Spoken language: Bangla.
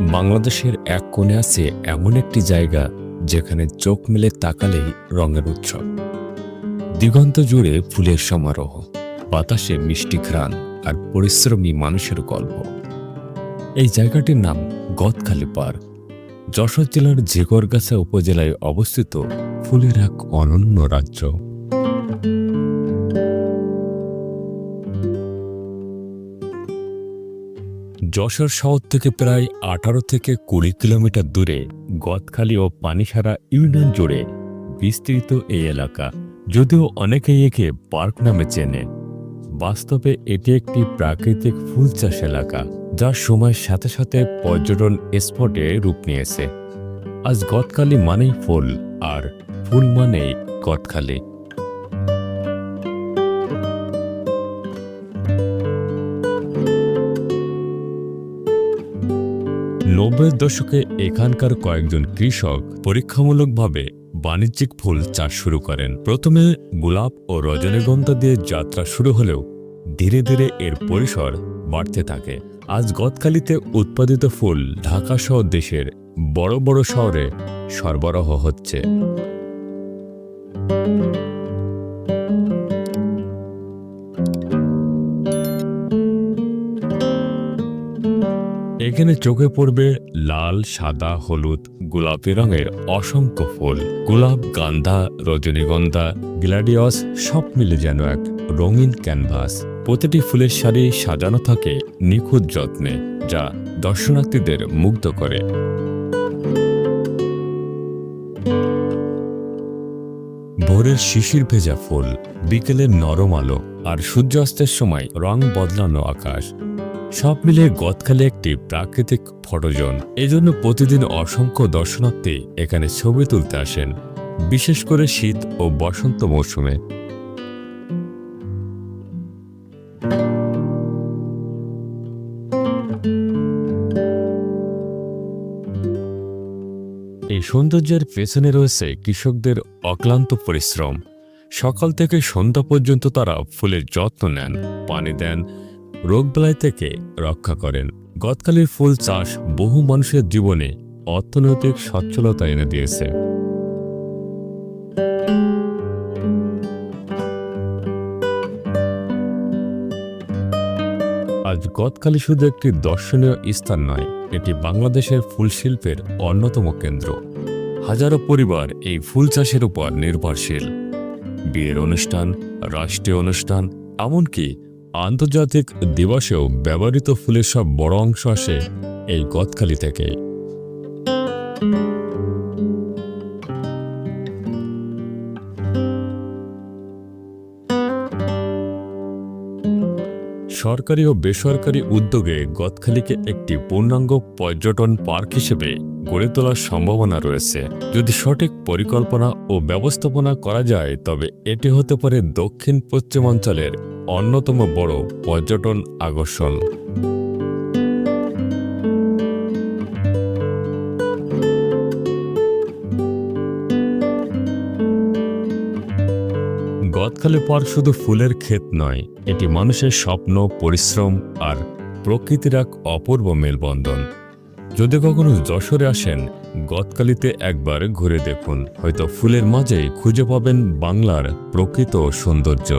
বাংলাদেশের এক কোণে আছে এমন একটি জায়গা যেখানে চোখ মেলে তাকালেই রঙের উৎসব। দিগন্ত জুড়ে ফুলের সমারোহ, বাতাসে মিষ্টি ঘ্রাণ আর পরিশ্রমী মানুষের গল্প। এই জায়গাটির নাম গদখালি পার্ক। যশোর জেলার ঝেগরগাছা উপজেলায় অবস্থিত ফুলের এক অনন্য রাজ্য। যশোর শহর থেকে প্রায় আঠারো থেকে কুড়ি কিলোমিটার দূরে গদখালি ও পানিসারা ইউনিয়ন জুড়ে বিস্তৃত এই এলাকা, যদিও অনেকেই একে পার্ক নামে চেনে। বাস্তবে এটি একটি প্রাকৃতিক ফুল চাষ এলাকা, যা সময়ের সাথে সাথে পর্যটন স্পটে রূপ নিয়েছে। আজ গদখালি মানেই ফুল, আর ফুল মানেই গদখালি। নব্বই দশকে এখানকার কয়েকজন কৃষক পরীক্ষামূলকভাবে বাণিজ্যিক ফুল চাষ শুরু করেন। প্রথমে গোলাপ ও রজনীগন্ধা দিয়ে যাত্রা শুরু হলেও ধীরে ধীরে এর পরিসর বাড়তে থাকে। আজ গতকালিতে উৎপাদিত ফুল ঢাকাসহ দেশের বড় বড় শহরে সরবরাহ হচ্ছে। এখানে চোখে পড়বে লাল, সাদা, হলুদ, গোলাপি রঙের অসংখ্য ফুল। গোলাপ, গান্ধা, রজনীগন্ধা গ্ল্যাডিয়াস সব মিলে যেন এক রঙিন ক্যানভাস। প্রতিটি ফুলের সারি সাজানো থাকে নিখুঁত যত্নে, যা দর্শনার্থীদের মুগ্ধ করে। ভোরের শিশির ভেজা ফুল, বিকেলের নরম আলো, আর সূর্যাস্তের সময় রং বদলানো আকাশ। সব মিলে গতকালে একটি প্রাকৃতিক ফটোজন। এজন্য প্রতিদিন অসংখ্য দর্শনার্থী এখানে ছবি তুলতে আসেন, বিশেষ করে শীত ও বসন্ত মৌসুমে। এই সৌন্দর্যের পেছনে রয়েছে কৃষকদের অক্লান্ত পরিশ্রম। সকাল থেকে সন্ধ্যা পর্যন্ত তারা ফুলের যত্ন নেন, পানি দেন রোগবেলায় থেকে রক্ষা করেন। গদখালির ফুল চাষ বহু মানুষের জীবনে অর্থনৈতিক সচ্ছলতা এনে দিয়েছে। আজ গদখালি শুধু একটি দর্শনীয় স্থান নয়, এটি বাংলাদেশের ফুল শিল্পের অন্যতম কেন্দ্র। হাজারো পরিবার এই ফুল চাষের উপর নির্ভরশীল। বিয়ের অনুষ্ঠান, রাষ্ট্রীয় অনুষ্ঠান, এমনকি আন্তর্জাতিক দিবসেও ব্যবহৃত ফুলের সব বড় অংশ আসে এই গদখালি থেকে। সরকারি ও বেসরকারি উদ্যোগে গতখালিকে একটি পূর্ণাঙ্গ পর্যটন পার্ক হিসেবে গড়ে তোলার সম্ভাবনা রয়েছে। যদি সঠিক পরিকল্পনা ও ব্যবস্থাপনা করা যায়, তবে এটি হতে পারে দক্ষিণ পশ্চিমাঞ্চলের অন্যতম বড় পর্যটন আকর্ষণ। গদখালি পর শুধু ফুলের ক্ষেত নয়, এটি মানুষের স্বপ্ন, পরিশ্রম আর প্রকৃতির এক অপূর্ব মেলবন্ধন। যদি কখনো যশোরে আসেন গদকালিতে একবার ঘুরে দেখুন, হয়তো ফুলের মাঝে খুঁজে পাবেন বাংলার প্রকৃত সৌন্দর্য।